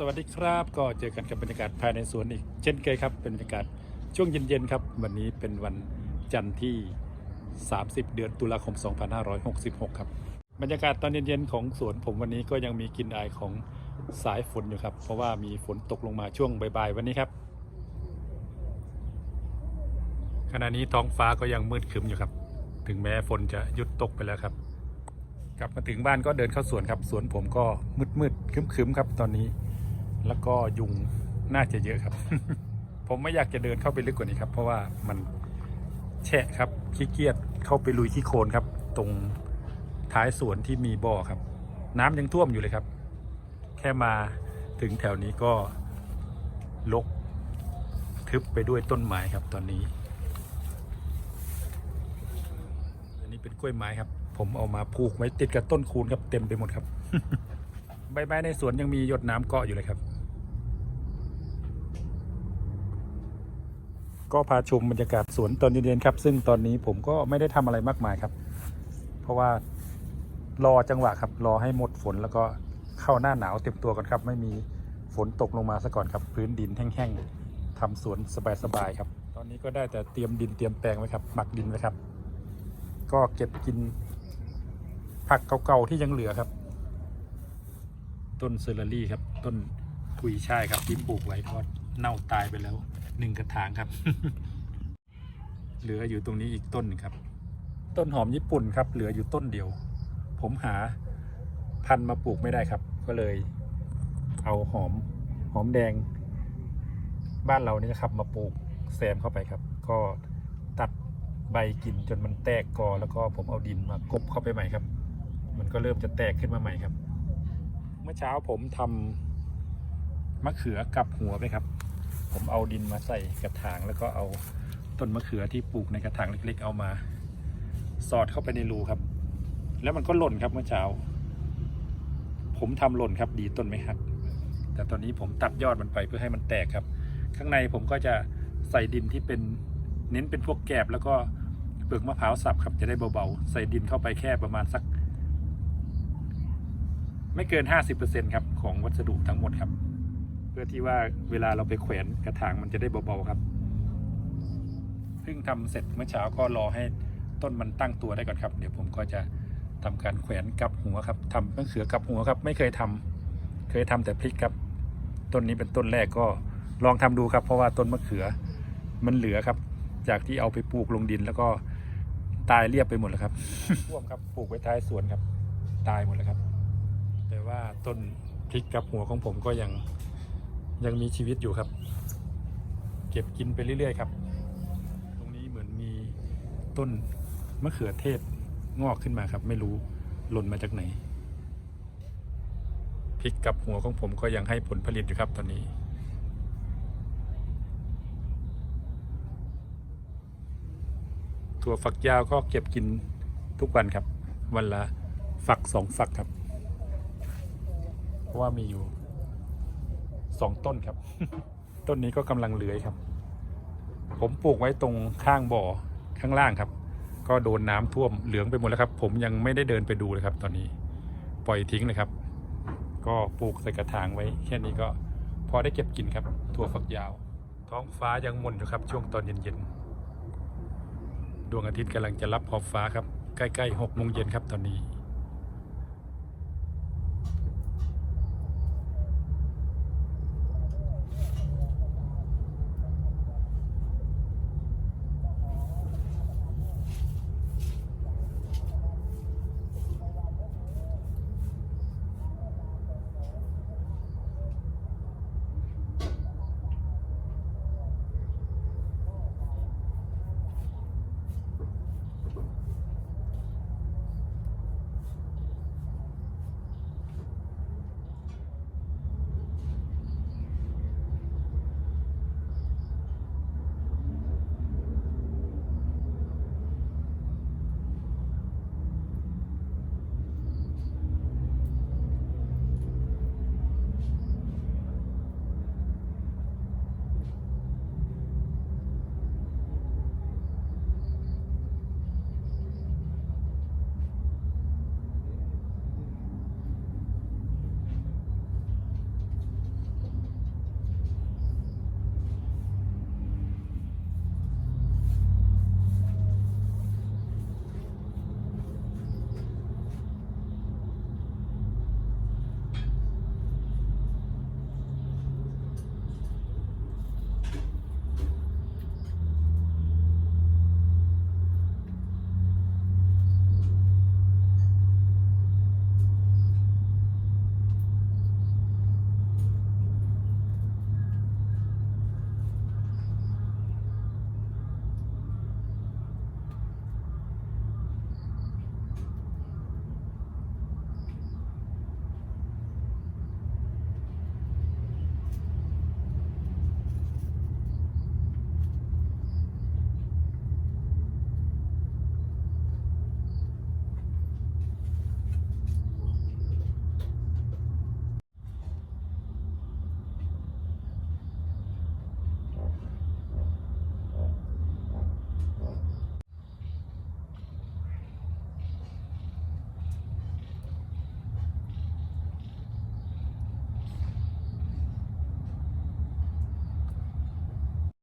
สวัสดีครับ ก็เจอกันกับบรรยากาศภายในสวนอีก เช่นเคยครับ เป็นบรรยากาศช่วงเย็นๆครับ วันนี้เป็นวันจันทร์ที่ 30 เดือนตุลาคม 2566 ครับ บรรยากาศตอนเย็นๆของสวนผมวันนี้ก็ยังมีกลินอายของสายฝนอยู่ครับ เพราะว่ามีฝนตกลงมาช่วงบ่ายๆวันนี้ครับ ขณะนี้ท้องฟ้าก็ยังมืดครึ้มอยู่ครับ ถึงแม้ฝนจะหยุดตกไปแล้วครับกลับมาถึงบ้านก็เดินเข้าสวนครับ สวนผมก็มืดมืดๆคึ้มๆครับตอนนี้ แล้วก็ยุงน่าจะเยอะครับ ผมไม่อยากจะเดินเข้าไปลึกกว่านี้ครับ เพราะว่ามันแฉะครับขี้เกียจเข้าไปลุยขี้โคลนครับ ตรงท้ายสวนที่มีบ่อครับ น้ำยังท่วมอยู่เลยครับ แค่มาถึงแถวนี้ก็ลกทึบไปด้วยต้นไม้ครับตอนนี้ อันนี้เป็นกล้วยไม้ครับ ผมเอามาผูกไว้ติดกับต้นคูนครับเต็มไปหมดครับ ใบไม้ในสวนยังมีหยดน้ำเกาะอยู่เลยครับ ก็พาชมบรรยากาศสวนตอนเย็นๆครับ ซึ่งตอนนี้ผมก็ไม่ได้ทำอะไรมากมายครับ เพราะว่ารอจังหวะครับ รอให้หมดฝนแล้วก็เข้าหน้าหนาวเต็มตัวก่อนครับ ไม่มีฝนตกลงมาซะก่อนครับ พื้นดินแห้งๆทำสวนสบายๆครับ ตอนนี้ก็ได้แต่เตรียมดินเตรียมแปลงไว้ครับ หมักดินไว้ครับ ก็เก็บกินผักเก่าๆที่ยังเหลือครับ ต้นเซอร์รี่ครับ ต้นกุยช่ายครับที่ปลูกไว้ก็เน่าตายไปแล้ว หนึ่งกระถางครับ เหลืออยู่ตรงนี้อีกต้นหนึงครับ ต้นหอมญี่ปุ่นครับ เหลืออยู่ต้นเดียว ผมหาพันธุ์มาปลูกไม่ได้ครับ ก็เลย เอาหอมหอมแดง บ้านเรานี่นะครับ มาปลูกแซมเข้าไปครับ ก็ตัดใบกินจนมันแตกกอแล้วก็ผมเอาดินมากบเข้าไปใหม่ครับ มันก็เริ่มจะแตกขึ้นมาใหม่ครับ เมื่อเช้าผมทำมะเขือกับหัวไปครับ ผมเอาดินมาใส่กระถางแล้วก็เอาต้นมะเขือที่ปลูกในกระถางเล็ก ๆ เอามา สอดเข้าไปในรูครับ แล้วมันก็หล่นครับเมื่อเช้า ผมทำหล่นครับดีต้นไม่หัก แต่ตอนนี้ผมตัดยอดมันไปเพื่อให้มันแตกครับ ข้างในผมก็จะใส่ดินที่เป็นเน้นเป็นพวกแกบแล้วก็เปลือกมะพร้าวสับครับจะได้เบาๆ ใส่ดินเข้าไปแค่ประมาณสัก ไม่เกิน 50%ครับของวัสดุทั้งหมดครับ พื่อที่ว่าเวลาเราไปแขวนกระถางมันจะได้เบาๆครับเพิ่งทำเสร็จเมื่อเช้าก็รอให้ต้นมันตั้งตัวได้ก่อนครับ เดี๋ยวผมก็จะทำการแขวนกับหัวครับทำมะเขือกับหัวครับ ไม่เคยทำเคยทำแต่พริกครับ ต้นนี้เป็นต้นแรกก็ลองทำดูครับ เพราะว่าต้นมะเขือมันเหลือครับ จากที่เอาไปปลูกลงดินแล้วก็ตายเรียบไปหมดแล้วครับท่วมครับปลูกไว้ท้ายสวนครับ ตายหมดแล้วครับ แต่ว่าต้นพริกกับหัวของผมก็ยัง ยังมีชีวิตอยู่ครับ เก็บกินไปเรื่อยๆครับ ตรงนี้เหมือนมีต้นมะเขือเทศงอกขึ้นมาครับ ไม่รู้หล่นมาจากไหนพริกกับหัวของผมก็ยังให้ผลผลิตอยู่ครับตอนนี้ ถั่วฝักยาวก็เก็บกินทุกวันครับ วันละฝักสองฝักครับ เพราะว่ามีอยู่ สองต้นครับ ต้นนี้ก็กำลังเลื้อยครับ ผมปลูกไว้ตรงข้างบ่อข้างล่างครับ ก็โดนน้ำท่วมเหลืองไปหมดแล้วครับ ผมยังไม่ได้เดินไปดูเลยครับ ตอนนี้ปล่อยทิ้งเลยครับ ก็ปลูกใส่กระถางไว้ แค่นี้ก็พอได้เก็บกินครับ ถั่วฝักยาว ท้องฟ้ายังมนอยู่ครับ ช่วงตอนเย็นๆดวงอาทิตย์กำลังจะรับขอบฟ้าครับ ใกล้ๆหกโมงเย็นครับตอนนี้